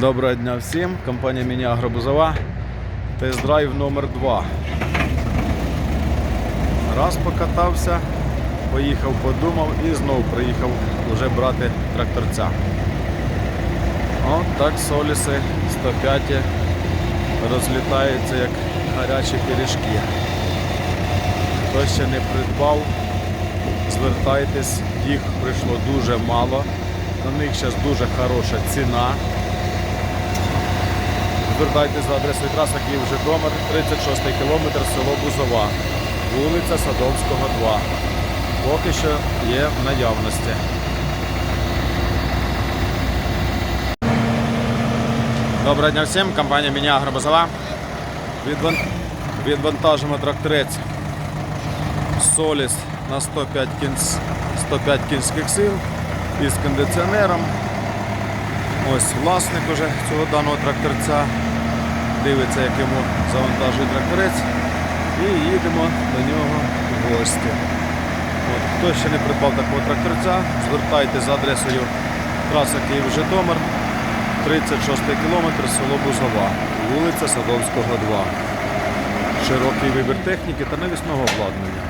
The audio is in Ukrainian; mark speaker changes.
Speaker 1: Доброго дня всім, компанія Міні Агробузова. Тест-драйв номер 2 Раз покатався, поїхав, подумав і знову приїхав вже брати тракторця. От так соліси 105 розлітаються як гарячі пиріжки. Хто ще не придбав, звертайтесь, їх прийшло дуже мало. На них зараз дуже хороша ціна. Звертайтесь за адресою траса Київ Житомир, 36 кілометр, село Бузова, вулиця Садовського, 2. Поки що є в наявності. Доброго дня всім, компанія Міні Агробузова. Відвантажимо тракторець Соліс на 105 кінських сил із кондиціонером. Ось власник уже цього даного тракторця. Дивиться, як йому завантажує тракторець. І їдемо до нього в гості. От, хто ще не придбав такого тракторця, звертайте за адресою траса Київ-Житомир, 36 кілометр, село Бузова, вулиця Садовського, 2. Широкий вибір техніки та навісного обладнання.